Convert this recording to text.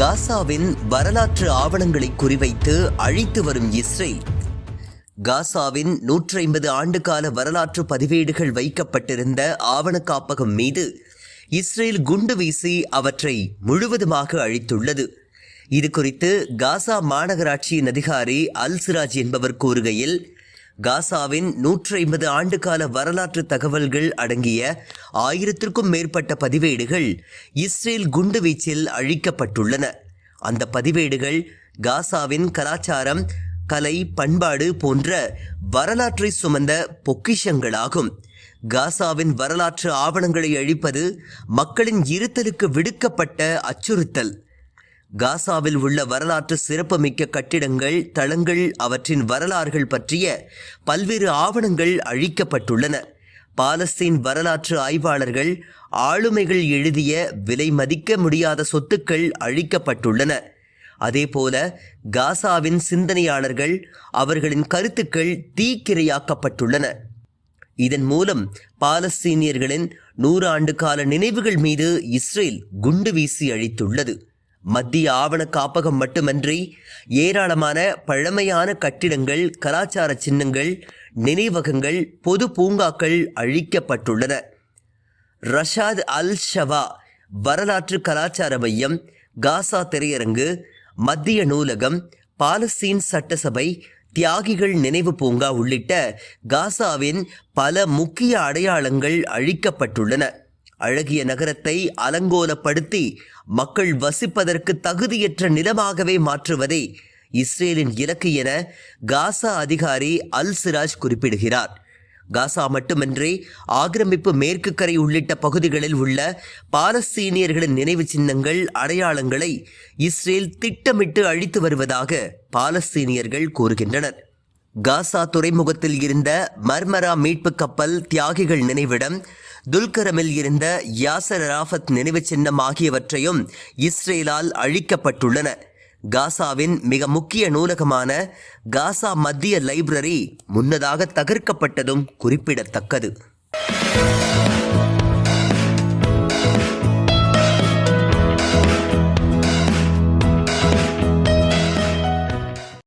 காசாவின் வரலாற்று ஆவணங்களை குறிவைத்து அழித்து வரும் இஸ்ரேல். காசாவின் நூற்றி ஐம்பது ஆண்டுகால வரலாற்று பதிவேடுகள் வைக்கப்பட்டிருந்த ஆவண காப்பகம் மீது இஸ்ரேல் குண்டு வீசி அவற்றை முழுவதுமாக அழித்துள்ளது. இது குறித்து காசா மாநகராட்சியின் அதிகாரி அல் சிராஜ் என்பவர் கூறுகையில் காசாவின் நூற்றி ஐம்பது ஆண்டுகால வரலாற்று தகவல்கள் அடங்கிய ஆயிரத்திற்கும் மேற்பட்ட பதிவேடுகள் இஸ்ரேல் குண்டுவீச்சில் அழிக்கப்பட்டுள்ளன. அந்த பதிவேடுகள் காசாவின் கலாச்சாரம் கலை பண்பாடு போன்ற வரலாற்றை சுமந்த பொக்கிஷங்களாகும். காசாவின் வரலாற்று ஆவணங்களை அழிப்பது மக்களின் இருத்தலுக்கு விடுக்கப்பட்ட அச்சுறுத்தல். காசாவில் உள்ள வரலாற்று சிறப்புமிக்க கட்டிடங்கள் தளங்கள் அவற்றின் வரலாறுகள் பற்றிய பல்வேறு ஆவணங்கள் அழிக்கப்பட்டுள்ளன. பாலஸ்தீன் வரலாற்று ஆய்வாளர்கள் ஆளுமைகள் எழுதிய விலை மதிக்க முடியாத சொத்துக்கள் அழிக்கப்பட்டுள்ளன. அதேபோல காசாவின் சிந்தனையாளர்கள் அவர்களின் கருத்துக்கள் தீக்கிரையாக்கப்பட்டுள்ளன. இதன் மூலம் பாலஸ்தீனியர்களின் நூறு ஆண்டு கால நினைவுகள் மீது இஸ்ரேல் குண்டு வீசி அழித்துள்ளது. மத்திய ஆவண காப்பகம் மட்டுமன்றி ஏராளமான பழமையான கட்டிடங்கள் கலாச்சார சின்னங்கள் நினைவகங்கள் பொது பூங்காக்கள் அழிக்கப்பட்டுள்ளன. ரஷாத் அல் ஷவா வரலாற்று கலாச்சார மையம் காசா திரையரங்கு மத்திய நூலகம் பாலஸ்தீன் சட்டசபை தியாகிகள் நினைவு பூங்கா உள்ளிட்ட காசாவின் பல முக்கிய அடையாளங்கள் அழிக்கப்பட்டுள்ளன. அழகிய நகரத்தை அலங்கோலப்படுத்தி மக்கள் வசிப்பதற்கு தகுதியற்ற நிலமாகவே மாற்றுவதே இஸ்ரேலின் இலக்கு என காசா அதிகாரி அல் சிராஜ் குறிப்பிடுகிறார். காசா மட்டுமின்றி ஆக்கிரமிப்பு மேற்கு கரை உள்ளிட்ட பகுதிகளில் உள்ள பாலஸ்தீனியர்களின் நினைவு சின்னங்கள் அடையாளங்களை இஸ்ரேல் திட்டமிட்டு அழித்து வருவதாக பாலஸ்தீனியர்கள் கூறுகின்றனர். காசா துறைமுகத்தில் இருந்த மர்மரா மீட்பு கப்பல் தியாகிகள் நினைவிடம் துல்கரமில் இருந்த யாசர் ராஃபத் நினைவு சின்னம் ஆகியவற்றையும் இஸ்ரேலால் அழிக்கப்பட்டுள்ளன. காசாவின் மிக முக்கிய நூலகமான காசா மத்திய லைப்ரரி முன்னதாக தகர்க்கப்பட்டதும் குறிப்பிடத்தக்கது.